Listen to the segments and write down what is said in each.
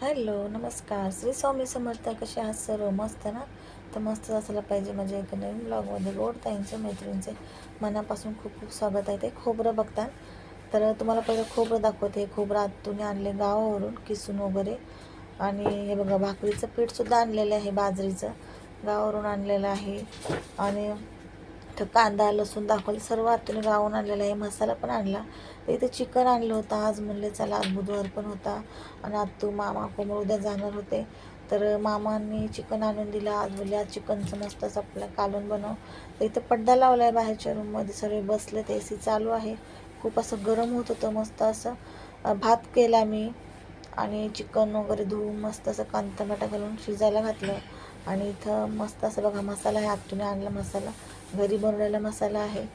Hello नमस्कार. श्री स्वामी समर्थ कसे आहात सर्व? मस्त ना? तर मस्त असायला पाहिजे म्हणजे माझ्या एका नवीन ब्लॉगमध्ये गोड ताईंचं मैत्रिणींचे मनापासून खूप खूप स्वागत आहे ते खोबरं बघता तर तुम्हाला पहिलं खोबरं दाखवते. हे खोबरं आतून आणले गावावरून किसून वगैरे. आणि हे बघा भाकरीचं पीठसुद्धा आणलेलं आहे बाजरीचं. गावावरून आणलेलं आहे. आणि तर कांदा लसूण दाखवलं. सर्व आतून गावून आणलेला आहे. मसाला पण आणला. तर इथे चिकन आणलं होतं. आज म्हणले चला आज बुधवार पण होता. आणि आत्तू मामा कोमळ उद्या जाणार होते. तर मामांनी चिकन आणून दिलं. आज बोलले आज चिकनचं मस्त असं आपलं कालून बनव. तर इथं पडदा लावला आहे बाहेरच्या रूममध्ये सर्व बसले. ते ए सी चालू आहे. खूप असं गरम होत होतं. मस्त असं भात केला मी. आणि चिकन वगैरे धुवून मस्त असं कांदा टमाटा घालून शिजायला घातलं. आणि इथं मस्त असं बघा मसाला आहे. आतून आणला मसाला. घरी बनवलेला मसाला आहे.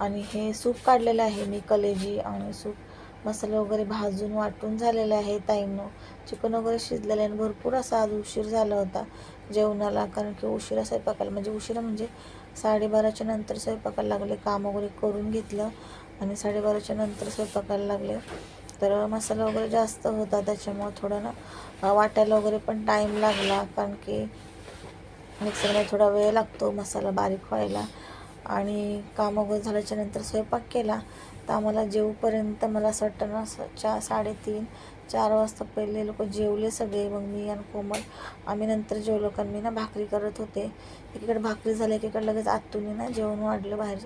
आणि हे सूप काढलेलं आहे मी कलेजी आणि सूप मसाला वगैरे भाजून वाटून झालेलं आहे ताईनं. चिकन वगैरे शिजलेलं आहे आणि भरपूर असा आज उशीर झाला होता जेवणाला कारण की उशिरा स्वयंपाकाला म्हणजे उशिरा म्हणजे साडेबाराच्या नंतर स्वयंपाकाला लागले काम वगैरे करून घेतलं आणि साडेबाराच्या नंतर स्वयंपाकाला लागले. तर मसाला वगैरे जास्त होता त्याच्यामुळं थोडं ना वाटायला वगैरे पण टाईम लागला कारण की मिक्सरला थोडा वेळ लागतो मसाला बारीक व्हायला. आणि काम वगैरे झाल्याच्यानंतर स्वयंपाक केला. तर आम्हाला जेवपर्यंत मला असं वाटतं ना स- चार साडेतीन चार वाजता पहिले लोक जेवले सगळे. मग मी आणि कोमल आम्ही नंतर जेवलो. कारण मी ना भाकरी करत होते. एकीकडे भाकरी झाली एकीकडे लगेच आतून ना जेवण वाढलं बाहेर.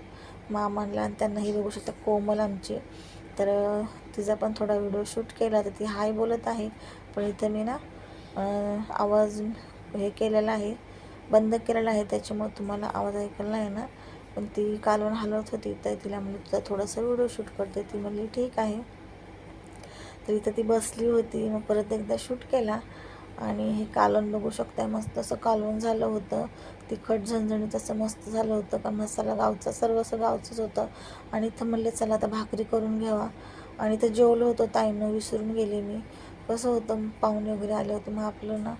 मामांना आणि त्यांनाही बघू शकता कोमल आमची. तर तिचा पण थोडा व्हिडिओ शूट केला. तर ती हाय बोलत आहे. पण इथं मी ना आवाज हे केलेला आहे. बंद केलेला आहे त्याच्यामुळे तुम्हाला आवाज ऐकायला नाही ना पण ती कालवण हलवत होती तर तिला म्हणलं तुझा थोडासा व्हिडिओ शूट करते. ती म्हणली ठीक आहे. तर इथं ती बसली होती मग परत एकदा शूट केला. आणि हे कालवण बघू शकताय मस्त असं कालवण झालं होतं. तिखट झणझणीत असं मस्त झालं होतं का मसाला गावचा सर्व असं गावचंच होतं. आणि इथं म्हणले चला आता भाकरी करून घ्यावा. आणि इथं जेवलं होतं ताईनं विसरून गेले मी. कसं होतं पाहुणे वगैरे आले होते मग आपलं ना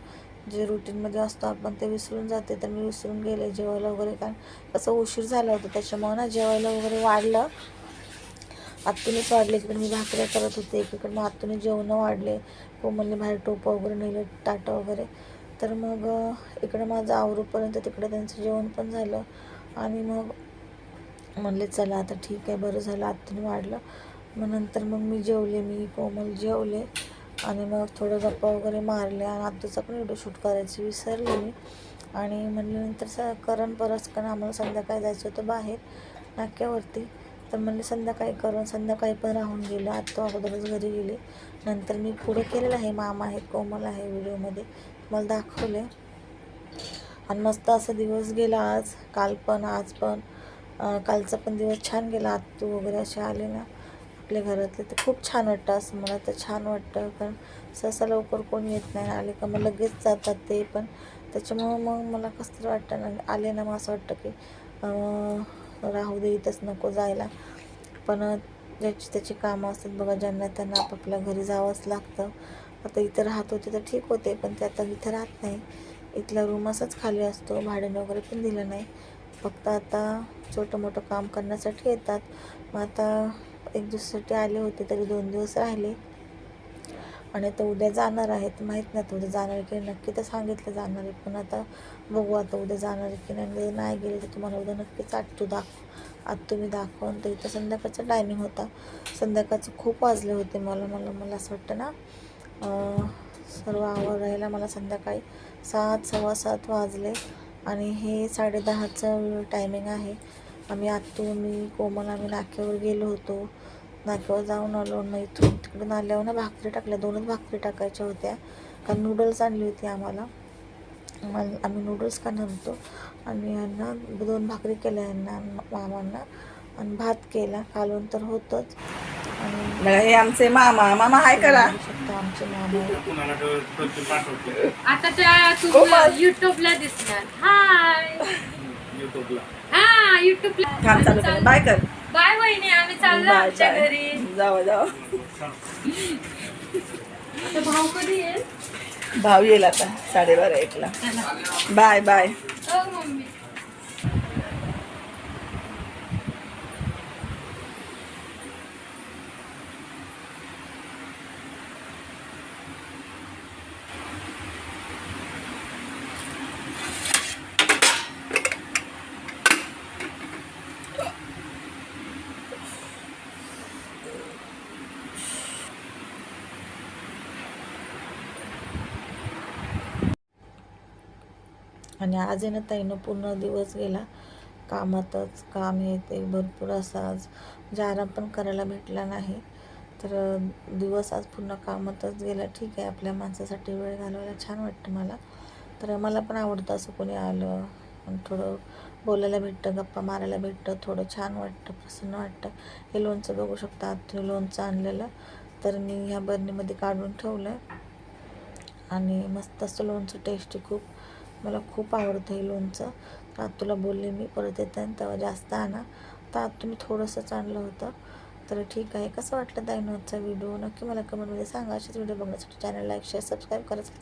जे रुटीनमध्ये असतो आपण ते विसरून जाते तर मी विसरून गेले जेवायला वगैरे. कारण कसं उशीर झाला होता त्याच्यामुळं ना जेवायला वगैरे वाढलं. आत्तूनच वाढले इकडे मी भाकऱ्या करत होते एकीकडे मग आत्तूने जेवणं वाढले. कोमलने बाहेर टोपं वगैरे नेलं ताटं वगैरे. तर मग इकडं इकडे माझं आवरूपर्यंत तिकडे त्यांचं जेवण पण झालं. आणि मग म्हणले चला आता ठीक आहे बरं झालं आत्तूने वाढलं. मग नंतर मग मी जेवले मी कोमल जेवले. आणि मग थोडं गप्पा वगैरे मारल्या. आणि आत्ताचा पण व्हिडिओ शूट करायची विसरली मी. आणि म्हणले नंतर स करण परस कारण आम्हाला संध्याकाळी जायचं होतं बाहेर नाक्यावरती. तर म्हणले संध्याकाळी करून संध्याकाळी पण राहून गेलं. आत्ता अगोदरच घरी गेले. नंतर मी पुढे केलेलं आहे. मामा आहे कोमल आहे व्हिडिओमध्ये. मला दाखवले आणि मस्त असा दिवस गेला आज. काल पण आज पण. कालचा पण दिवस छान गेला. आत्तू वगैरे असे आले ना. आपल्या घरातले तर खूप छान वाटतं असं मला तर छान वाटतं. कारण सहसा लवकर कोणी येत नाही आले का मग लगेच जातात ते पण. त्याच्यामुळं मग मला कसं तरी वाटतं ना आले ना मग असं वाटतं की राहू दे इथंच नको जायला. पण ज्याची त्याची कामं असतात बघा ज्यांना त्यांना आपापल्या घरी जावंच लागतं. आता इथं राहत होते तर ठीक होते पण ते आता इथं राहत नाही. इथला रूम असाच खाली असतो भाड्याने वगैरे पण दिलं नाही. फक्त आता छोटं मोठं काम करण्यासाठी येतात. मग आता एक दिवसासाठी आले होते तरी दोन दिवस राहिले. आणि आता उद्या जाणार आहेत. माहीत नाही आता उद्या जाणार आहे की नाही. नक्की तर सांगितलं जाणार आहे. पण आता बघू आता उद्या जाणार आहे की नाही. म्हणजे नाही गेले तर तुम्हाला उद्या नक्कीच आत्तू दाख आत्तू तुम्ही दाखवून तर इथं संध्याकाळचा टायमिंग होता. संध्याकाळचं खूप वाजले होते मला. मला मला असं वाटतं ना सर्व सर्व आवरायला मला संध्याकाळी सात सव्वा सात वाजले. आणि हे साडेदहाचं टायमिंग आहे. आम्ही आत्तू मी कोमल आम्ही नाक्यावर गेलो होतो. नाक्यावर जाऊन आलो मग इथून तिकडून आल्यावर ना भाकरी टाकल्या. दोनच भाकरी टाकायच्या होत्या. कारण नूडल्स आणली होती आम्हाला. आम्ही नूडल्स खाणार होतो आणि यांना दोन भाकरी केल्या यांना मामांना. आणि भात केला. कालवण तर होतंच. आणि हे आमचे मामा. मामा हाय करा. शकता आमचे मामा. आता युट्यूबला दिसणार. हाय. युट्यूबला हा युट्यूबला काम चालू कर. बाय कर. बाय वहिनी आम्ही चाललो बाय. आमच्या बाय घरी. जावा जावा. आता भाऊ कधी येईल? भाव येईल आता साडेबारा एकला. Bye bye. हो मम्मी. आणि आज आहे ना ताईनं पूर्ण दिवस गेला. कामातच काम हे ते भरपूर असा आज. म्हणजे आराम पण करायला भेटला नाही. तर दिवस आज पूर्ण कामातच गेला. ठीक आहे आपल्या माणसासाठी वेळ घालवायला छान वाटतं मला. तर मला पण आवडतं असं कोणी आलं. थोडं बोलायला भेटतं गप्पा मारायला भेटतं. थोडं छान वाटतं प्रसन्न वाटतं. हे लोणचं बघू शकता. हे लोणचं आणलेलं. तर मी ह्या बरणीमध्ये काढून ठेवलं आणि मस्त असं लोणचं टेस्टी खूप. मला खूप आवडतं हे लोणचं. तर आत्तूला बोलले मी परत येताना तेव्हा जास्त आणा. तर आत तुम्ही थोडंसंच आणलं होतं. तर ठीक आहे. कसं वाटलं दाईनोचा व्हिडिओ? नक्की मला कमेंटमध्ये सांगा. असेच व्हिडिओ बघण्यासाठी चॅनल लाईक शेअर सबस्क्राईब करायचं